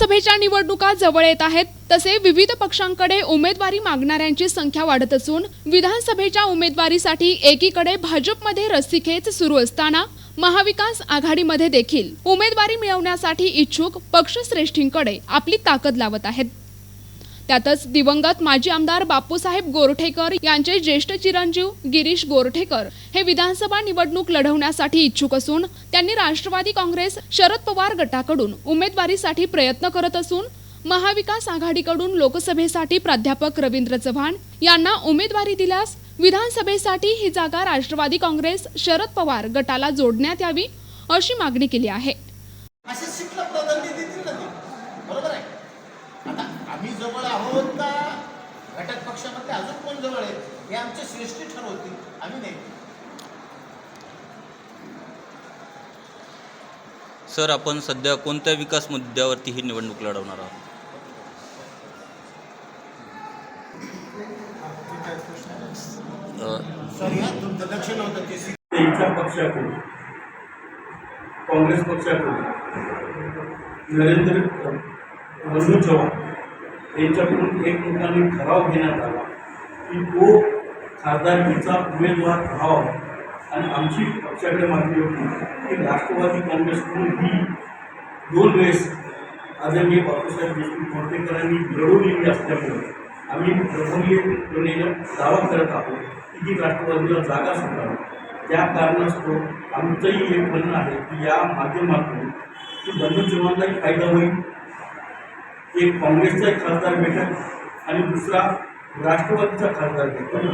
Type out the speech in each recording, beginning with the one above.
विधानसभेच्या निवडणुका जवळ येत आहेत. तसे विविध पक्षांकडे उमेदवारी मागणाऱ्यांची संख्या वाढत असून विधानसभेच्या उमेदवारीसाठी एकीकडे भाजपमध्ये रस्सीखेच सुरू असताना महाविकास आघाडीमध्ये देखील उमेदवारी मिळवण्यासाठी इच्छुक पक्षश्रेष्ठींकडे आपली ताकद लावत आहेत. त्यातच दिवंगत माजी आमदार बापूसाहेब गोरठेकर यांचे ज्येष्ठ चिरंजीव गिरीश गोरठेकर हे विधानसभा निवडणूक लढवण्यासाठी इच्छुक असून त्यांनी राष्ट्रवादी काँग्रेस शरद पवार गटाकडून उमेदवारीसाठी प्रयत्न करत असून महाविकास आघाडीकडून लोकसभेसाठी प्राध्यापक रवींद्र चव्हाण यांना उमेदवारी दिल्यास विधानसभेसाठी ही जागा राष्ट्रवादी काँग्रेस शरद पवार गटाला जोडण्यात यावी अशी मागणी केली आहे. आम्ही जवळ आहोत का? घटक पक्षामध्ये अजून कोण जवळ आहे? हे आमचे श्रेष्ठी ठरवतील. आम्ही नाही. सर आपण सध्या कोणत्या विकास मुद्द्यावरती ही निवडणूक लढवणार आहोत? पक्षाकडून काँग्रेस पक्षाकडून नरेंद्र बंधू चव्हाण यांच्याकडून एकमेकांनी ठराव घेण्यात आला की तो खासदारकीचा उमेदवार राहावा आणि आमची पक्षाकडे मागणी होती की राष्ट्रवादी काँग्रेसकडून ही दोन वेळेस आदरणीय बापूसाहेब देशमुख कोणतेकरांनी लढवलेली असल्यामुळे आम्ही प्रबलीपणे दावा करत आहोत की ही राष्ट्रवादीला जागा सुटावी त्या कारणास्तव आमचंही एक म्हणणं आहे की या माध्यमातून की बंधू जीवनलाही फायदा होईल. एक काँग्रेसचा एक खासदार भेटेल आणि दुसरा राष्ट्रवादीचा खासदार भेटेल.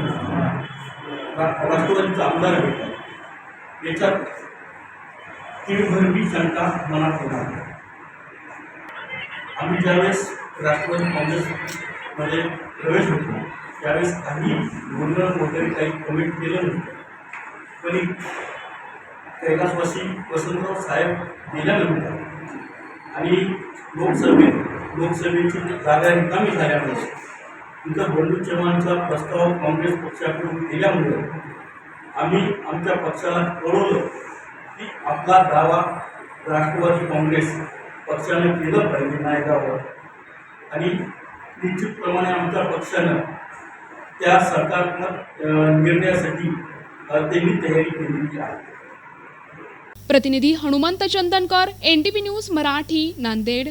राष्ट्रवादीचा आमदार भेटेल. याच्यात तीळभरवी शंका मनात होणार आम्ही ज्यावेळेस राष्ट्रवादी काँग्रेसमध्ये प्रवेश होतो त्यावेळेस काही गोंधळ वगैरे काही कमेंट केलं नव्हतं. पण कैलासवासी वसंतराव साहेब गेल्यानंतर आणि लोकसभेत लोकसभेची जागा रिकामी झाल्यामुळे तिथं बंडू चव्हाणचा प्रस्ताव काँग्रेस पक्षाकडून दिल्यामुळे आम्ही आमच्या पक्षाला कळवलं की आपला दावा राष्ट्रवादी काँग्रेस पक्षाने केलं पाहिजे नायगावर आणि निश्चितप्रमाणे आमच्या पक्षानं त्या सरकारनं निर्णयासाठी त्यांनी तयारी केलेली आहे. प्रतिनिधी हनुमंत चंदनकर एनटीव्ही न्यूज मराठी नांदेड.